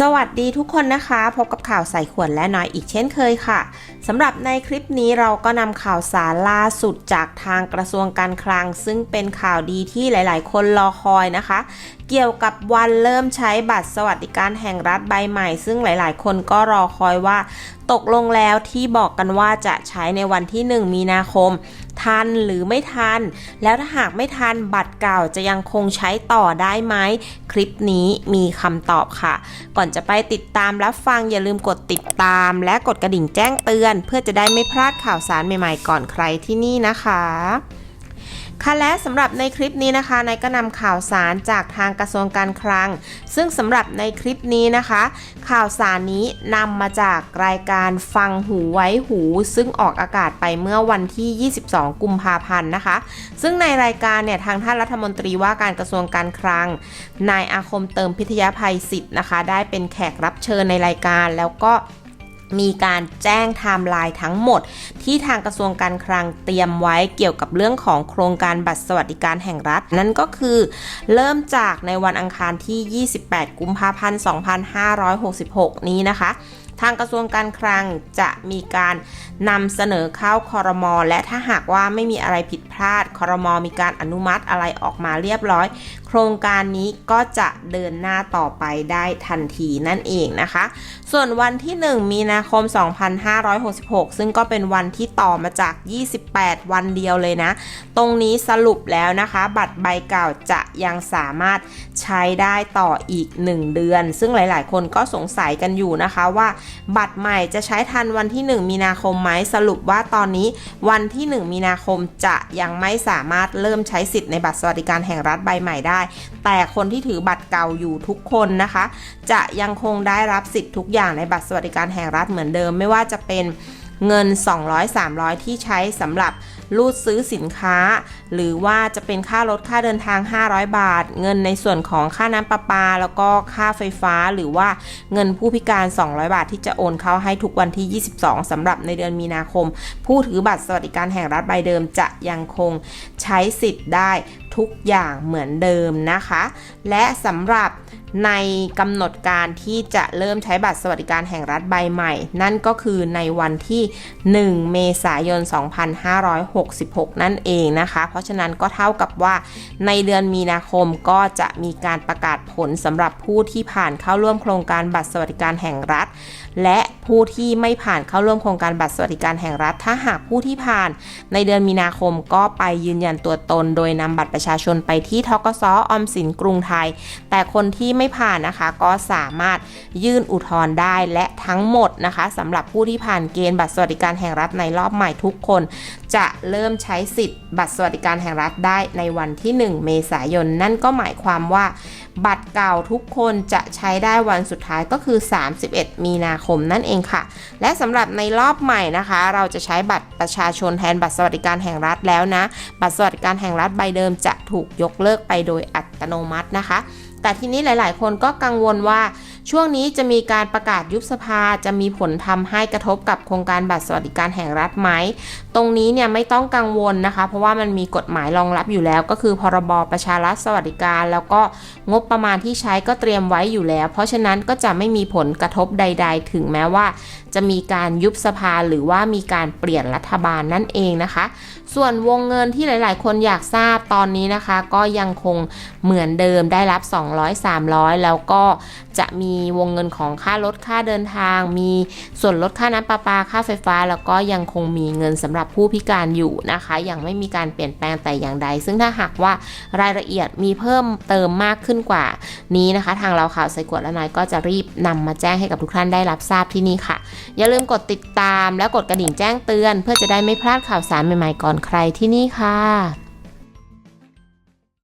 สวัสดีทุกคนนะคะ พบกับข่าวใส่ขวดและน้อยอีกเช่นเคยค่ะสำหรับในคลิปนี้เราก็นำข่าวสารล่าสุดจากทางกระทรวงการคลัง ซึ่งเป็นข่าวดีที่หลาย ๆ คนรอคอยนะคะ เกี่ยวกับวันเริ่มใช้บัตรสวัสดิการแห่งรัฐใบใหม่ ซึ่งหลาย ๆ คนก็รอคอยว่า ตกลงแล้วที่บอกกันว่าจะใช้ในวันที่ 1 มีนาคม ทันหรือไม่ทัน แล้วถ้าหากไม่ทันบัตรเก่าจะยังคงใช้ต่อได้ไหม คลิปนี้มีคำตอบค่ะ ก่อนจะไปติดตามรับฟังอย่าลืมกดติดตามและกดกระดิ่งแจ้งเตือน เพื่อจะได้ไม่พลาดข่าวสารใหม่ ๆ ก่อนใครที่นี่นะคะ ค่ะและสำหรับในคลิปนี้นะคะนายก็นำข่าวสารจากทางกระทรวงการคลัง ซึ่งสำหรับในคลิปนี้นะคะ ข่าวสารนี้นำมาจากรายการฟังหูไว้หู ซึ่งออกอากาศไปเมื่อวันที่ 22 กุมภาพันธ์นะคะ ซึ่งในรายการเนี่ยทางท่านรัฐมนตรีว่าการกระทรวงการคลัง นายอาคมเติมพิทยาภัยศิษย์นะคะ ได้เป็นแขกรับเชิญในรายการแล้วก็ มีการแจ้งไทม์ไลน์ทั้งหมด ที่ทางกระทรวงการคลังเตรียมไว้เกี่ยวกับเรื่องของโครงการบัตรสวัสดิการแห่งรัฐ นั่นก็คือเริ่มจากในวันอังคารที่ 28 กุมภาพันธ์ 2566 นี้นะคะ ทางกระทรวงการคลังจะมีการนำเสนอเข้าคอรมอและถ้าหากว่าไม่มีอะไรผิดพลาดคอรมอมีการอนุมัติอะไรออกมาเรียบร้อย โครงการนี้ก็จะเดินหน้าต่อไปได้ทันทีนั่นเองนะคะ ส่วนวันที่ 1 มีนาคม 2566 ซึ่งก็เป็นวันที่ต่อมาจาก 28 วันเดียวเลยนะ ตรงนี้สรุปแล้วนะคะ บัตรใบเก่าจะยังสามารถ ใช้ได้ต่ออีก 1 เดือน ซึ่งหลาย ๆ คนก็สงสัยกันอยู่นะคะว่าบัตรใหม่จะใช้ทันวันที่ 1 มีนาคมไหมสรุปว่าตอนนี้วันที่ 1 มีนาคมจะยังไม่สามารถเริ่มใช้สิทธิ์ในบัตรสวัสดิการแห่งรัฐใบใหม่ได้ แต่คนที่ถือบัตรเก่าอยู่ทุกคนนะคะ จะยังคงได้รับสิทธิ์ทุกอย่างในบัตรสวัสดิการแห่งรัฐเหมือนเดิม ไม่ว่าจะเป็นเงิน 200 300 ที่ใช้สำหรับ รูดซื้อสินค้า หรือว่าจะเป็นค่ารถค่าเดินทาง 500 บาท เงินในส่วนของค่าน้ำประปา แล้วก็ค่าไฟฟ้าหรือว่าเงินผู้พิการ 200 บาทที่จะโอนเข้าให้ทุกวันที่ 22สำหรับในเดือนมีนาคม ผู้ถือบัตรสวัสดิการแห่งรัฐใบเดิมจะยังคง ใช้สิทธิ์ได้ทุกอย่างเหมือนเดิมนะคะ และสำหรับในกำหนดการที่จะเริ่มใช้บัตรสวัสดิการแห่งรัฐใบใหม่ นั่นก็คือในวันที่ 1 เมษายน 2566 นั่นเองนะคะ เพราะฉะนั้นก็เท่ากับว่าในเดือนมีนาคมก็จะมีการประกาศผลสำหรับผู้ที่ผ่านเข้าร่วมโครงการบัตรสวัสดิการแห่งรัฐ และผู้ที่ไม่ผ่านเข้าร่วมโครงการบัตรสวัสดิการแห่งรัฐ ถ้าหากผู้ที่ผ่านในเดือนมีนาคมก็ไปยืนยันตัวตน โดยนำบัตรประชาชนไปที่ทกสออมสินกรุงไทย แต่คนที่ไม่ผ่านนะคะ ก็สามารถยื่นอุทธรณ์ได้และทั้งหมดนะคะสำหรับผู้ที่ผ่านเกณฑ์บัตรสวัสดิการแห่งรัฐในรอบใหม่ทุกคน จะเริ่มใช้สิทธิ์บัตรสวัสดิการแห่งรัฐได้ในวันที่ 1 เมษายน นั่นก็หมายความว่า บัตรเก่าทุกคนจะใช้ได้วันสุดท้ายก็คือ 31 มีนาคมนั่นเองค่ะ และสำหรับในรอบใหม่นะคะ เราจะใช้บัตรประชาชนแทนบัตรสวัสดิการแห่งรัฐแล้วนะ บัตรสวัสดิการแห่งรัฐใบเดิมจะถูกยกเลิกไปโดยอัตโนมัตินะคะ แต่ทีนี้หลาย ๆ คนก็กังวลว่า ช่วงนี้จะมีการประกาศยุบสภาจะมีผลทำให้กระทบกับโครงการบัตรสวัสดิการแห่งรัฐไหม ตรงนี้เนี่ยไม่ต้องกังวลนะคะ เพราะว่ามันมีกฎหมายรองรับอยู่แล้ว ก็คือพรบประชารัฐสวัสดิการ แล้วก็งบประมาณที่ใช้ก็เตรียมไว้อยู่แล้ว เพราะฉะนั้นก็จะไม่มีผลกระทบใด ๆ ถึงแม้ว่า จะมีการยุบสภาหรือว่ามีการเปลี่ยนรัฐบาลนั่นเองนะคะส่วนวงเงินที่หลาย ๆ คนอยากทราบตอนนี้นะคะ ก็ยังคงเหมือนเดิมได้รับ 200 300 แล้วก็จะมีวงเงินของค่ารถค่าเดินทาง มีส่วนลดค่าน้ำประปาค่าไฟฟ้า แล้วก็ยังคงมีเงินสำหรับผู้พิการอยู่นะคะ ยังไม่มีการเปลี่ยนแปลงแต่อย่างใด ซึ่งถ้าหากว่ารายละเอียดมีเพิ่มเติมมากขึ้นกว่านี้นะคะ ทางเราข่าวใส่กวดและน้อยก็จะรีบนำมาแจ้งให้กับทุกท่านได้รับทราบที่นี่ค่ะ อย่าลืมกดติดตามและกดกระดิ่งแจ้งเตือน เพื่อจะได้ไม่พลาดข่าวสารใหม่ๆก่อนอนใครที่นี่ค่ะ